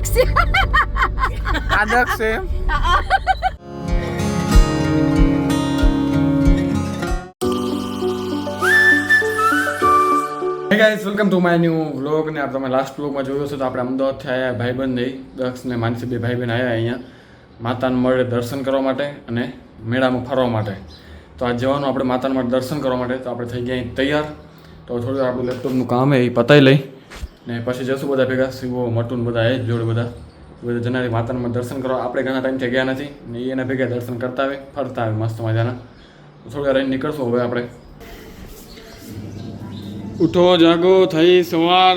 દક્ષ છે આ દક્ષ છે guys welcome to my new vlog ને તમે લાસ્ટ વ્લોગમાં જોયો છો તો આપણે અમદાવાદથી આવ્યા ભાઈબંધ નહીં. દક્ષ ને માનસી બે ભાઈબંધ આવ્યા અહીંયા માતાના મળે દર્શન કરવા માટે અને મેળામાં ફરવા માટે. તો આ જવાનું આપણે માતાને માટે દર્શન કરવા માટે. તો આપણે થઈ ગયા અહીં તૈયાર. તો થોડું આપણું લેપટોપનું કામ એ પતાવી લઈ. ને પછી જશું બધા ભેગા, શિવો, મટુન બધા એ જોડે બધા. બધા જનારી માતાના દર્શન કરવા. આપણે ઘણા ટાઈમથી ગયા નથી ને એના ભેગા દર્શન કરતા આવે, ફરતા આવે મસ્ત મજાના. થોડા રહીને નીકળશું હવે આપણે. ઉઠો, જાગો, થઈ સવાર.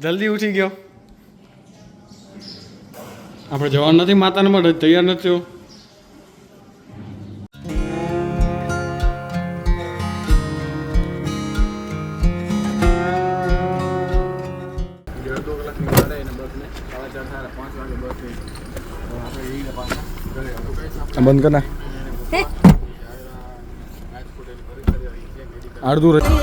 જલ્દી ઉઠી ગયો. આપણે જવાનું નથી, માતાના મળે, તૈયાર નથી બંધ કર નાખ. અડધું રહી.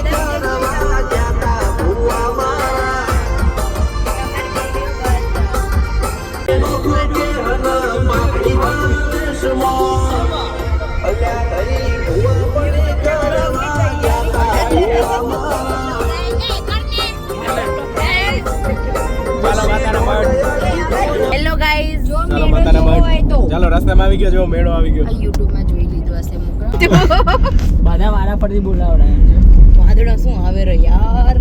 ચાલો મેળો માતાના જોવો ચાલો રસ્તામાં આવી ગયો જો મેળો આવી ગયો. YouTube માં જોઈ લીધું હશે મુકરા બધા મારા પરથી બોલાવડાય છે. વાદળા શું આવે રે યાર?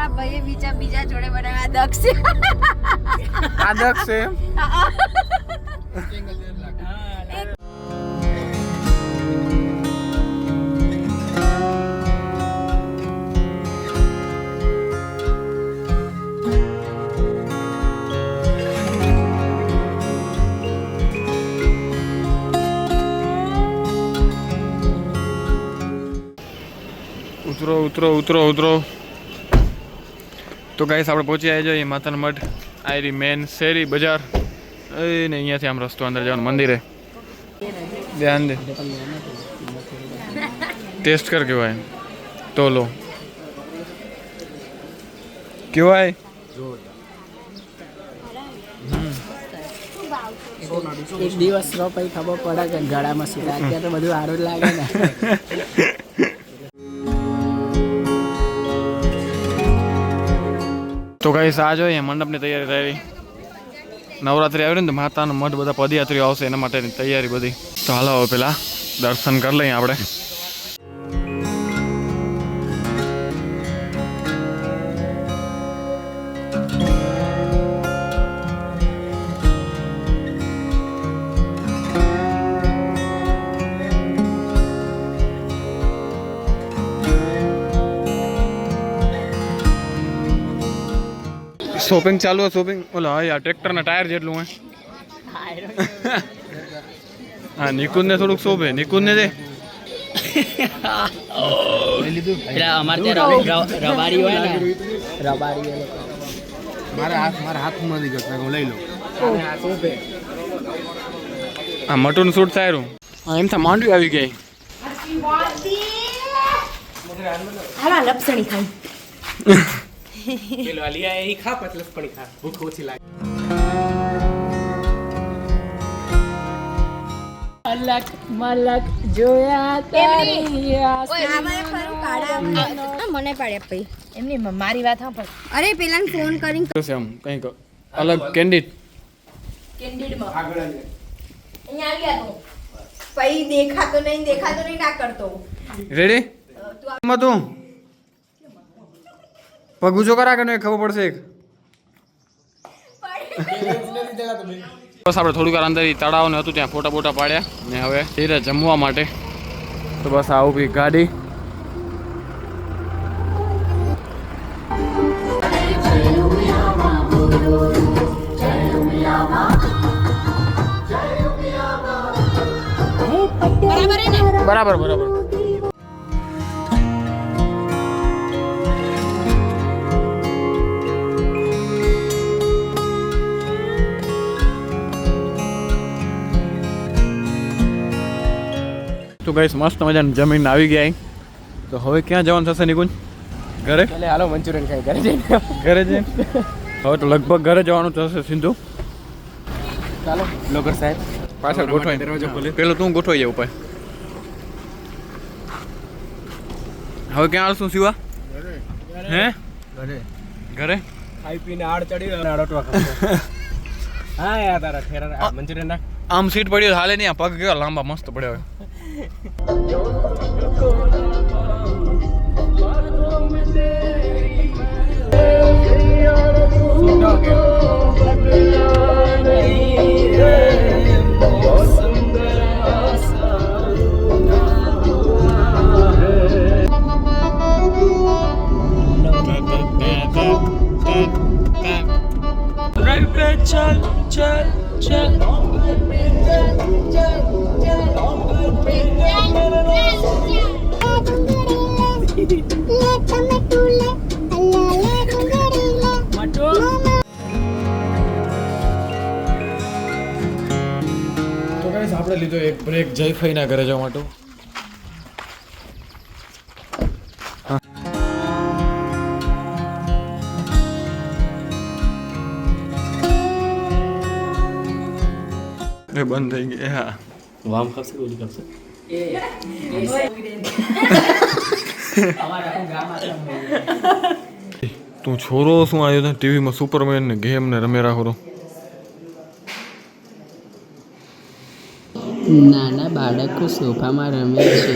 આપ્યો એટલે માં ભાઈએ બીજા બીજા જોડે બનાવ્યા દક્ષ. છે આ દક્ષ છે? ઉતરો ઉતરો ઉતરો ઉતરો. તો ગાઈસ આપણે પહોંચી આવી જઈએ માતાના મઠ આયરી મેન શેરી બજાર. એ ને અહીંયાથી આમ રસ્તો અંદર જવાનું મંદિરે. ધ્યાન દે. ટેસ્ટ કર કેવાય. તો લો કેવાય? એક દિવસ રો પછી ખબર પડે કે ગળામાં સીધા. અત્યારે તો બધું સારું જ લાગે ને. તો કઈ આ જોઈએ, મંડપની તૈયારી થઈ નવરાત્રી આવી ને તો માતાનો મઠ બધા પદયાત્રીઓ આવશે, એના માટેની તૈયારી બધી. તો હાલો પેલા દર્શન કરી લઈએ આપણે. શોપિંગ ચાલુ હોય શોપિંગ ઓલા હા આ ટ્રેક્ટરના ટાયર જેટલું હોય હા નિકુંજને થોડુંક શોભે. નિકુંજને દે. અમારે ત્યાં રબારી હોય ને રબારી મારા હાથ મારા હાથમાં નથી ગયો હું લઈ લઉં. હા મટુન સૂટ થાય હા એમ થાય માંડવી આવી ગઈ. હાલા લપસણી ખાઈ. પેલો અલિયા એ ખા પતલસ પડી ખા. ભૂખ ઓછી લાગે. મલક મલક જોયા તારી મને પાડ્યા પઈ એમની મારી વાત હા અરે પેલા ફોન કરીને તો આમ કંઈક અલગ કેન્ડિડ? કેન્ડિડમાં. અહીંયા આવી ગયા તો. પછી દેખાતો નહીં દેખાતો નહીં ના કરતો. રેડી તું. પગ ઊંચો કરા કે નહીં ખબર પડશે એક? બસ આપણે થોડીક વાર અંદર ઈ તળાવ ને હતું ત્યાં ફોટા બોટા પાડ્યા ને હવે ધીરે જમવા માટે. તો બસ આ ઊભી ગાડી. બરાબર બરાબર. તો ગાઈસ મસ્ત મજાની જમીન આવી ગયા તો હવે ક્યાં જવાનું થશે નિકુંજ ઘરે? હાલો મંચુરિયન ખાઈ ઘરે જઈને. ઘરે જઈને? હવે તો લગભગ ઘરે જવાનું થશે સિંધુ. ચાલો લોકર સાહેબ. પાછળ ગોઠવાય દરવાજો ખોલે. પેલો તું ગોઠવાઈ જાય ઉપાય હવે ક્યાં આવશું શિવા હે? ઘરે. ઘરે? ખાઈ પીને આડ ચડી અને અડટવા હા યાર તારા ઠેરા મંચુરિયન નાખ આમ સીટ પડી હોય હાલે નહીં આ પગ કેવા લાંબા મસ્ત પડ્યા હોય તો લીધો એક બ્રેક જયફઈના ઘરે જવા માટે. એ બંધ થઈ ગઈ હા. વામ ખાશે ઓલી આટલા તું છોરો શું આવ્યો ટીવીમાં સુપરમેન ને ગેમ ને રમે રાખો નાના બાળકો સોફામાં રમે છે.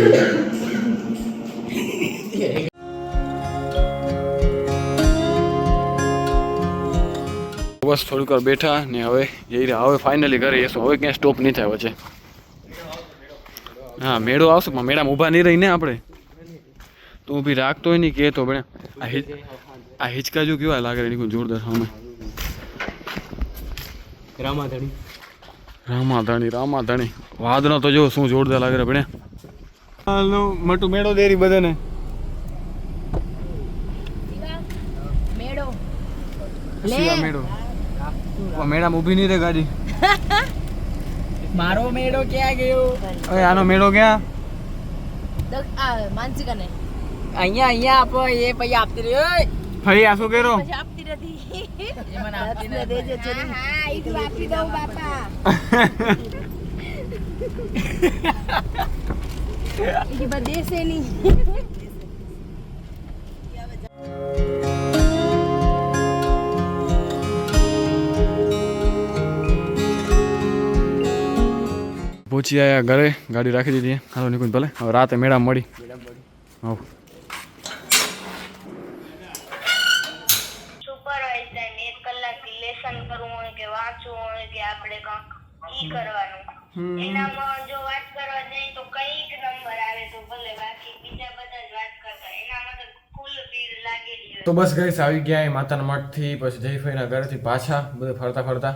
બસ થોડીક વાર બેઠા ને હવે જઈ રહ્યા. હવે ફાઇનલી ઘરે જઈશું હવે ક્યાંય સ્ટોપ નહીં થાય વચ્ચે. હા મેળો આવશે પણ મેળામાં ઊભા નહીં રહીને આપણે. તું ઊભી રાખતો હોય નહીં કે તો બને આ હિચ આ હિચકાજુ કેવા લાગે એની કોઈ જોરદાર સામે. રામાધણી. રામાધણી રામાધાણી. વાદનો તો જો શું જોરદાર લાગે રે ભણે હાલો મોટું મેળો દેરી બધાને. મેળો. મેળો. મેળામાં ઊભી નહીં રે ગાડી મારો મેળો ક્યાં ગયો? અરે આનો મેળો ક્યાં? માનસિકાને. અહીંયા અહીંયા આપો એ પછી આપતી રહ્યો ફરી આ શું કર્યો નથી. એ મને આપતી નથી. દેજે ચલી. હા ઈ તું આપી દઉં બાપા. ઈ બા નહીં પહોંચી આવ્યા ઘરે ગાડી રાખી દીધી. હાલો નિકુંજ ભલે. હવે રાતે મેળા મળી. હવ. કરવું હોય કે વાંચવું હોય કે આપણે કંઈક ઈ કરવાનું. એનામાં જો વાત કરવા જઈએ તો કંઈક નંબર આવે તો ભલે બાકી બીજા બધા જ વાત કરતા એનામાં તો તો બસ ગઈસ આવી ગયા એ માતાના મઠથી પછી જયફાઈના ઘરેથી પાછા બધે ફરતા ફરતા.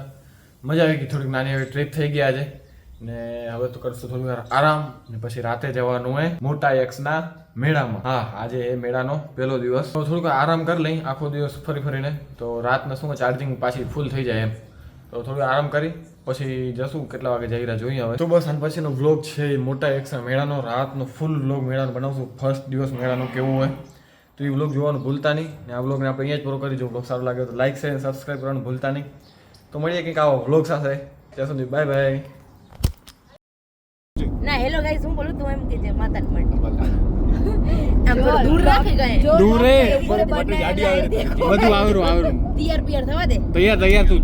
મજા આવી ગઈ થોડીક નાની એવી ટ્રીપ થઈ ગઈ છે ને હવે તો કરશું થોડી વાર આરામ. ને પછી રાતે જવાનું હોય મોટા એક્સના મેળામાં. હા, આજે એ મેળાનો પહેલો દિવસ. તો થોડુંક આરામ કરી લઈ આખો દિવસ ફરી ફરીને. તો રાતના શું ચાર્જિંગ પાછી ફૂલ થઈ જાય એમ. તો થોડું આરામ કરી, પછી જશું કેટલા વાગે જઈ રહ્યા જોઈએ હવે. તો બસ, અને પછીનો વ્લોગ છે એ મોટા એક્સના મેળાનો. રાતનો ફૂલ વ્લોગ મેળાનો બનાવશું. ફર્સ્ટ દિવસ મેળાનો કેવું હોય, તો એ વ્લોગ જોવાનું ભૂલતા નહીં. ને આ વ્લોગને આપણે અહીંયા જ પૂરો કરી જો. વ્લોગ સારો લાગે તો લાઈક શેર અને સબસ્ક્રાઈબ કરવાનું ભૂલતા નહીં. તો મળીએ કંઈક આવો વ્લોગ સાથે. ત્યાં સુધી બાય બાય ના હેલો ગાઈસ હું એમ કે જે માતા મળે આમ થોડું દૂર રાખી ગયા દૂર રે. બધું બધું આવરું આવરું. તૈયાર પિયર થવા દે. તૈયાર તૈયાર તું.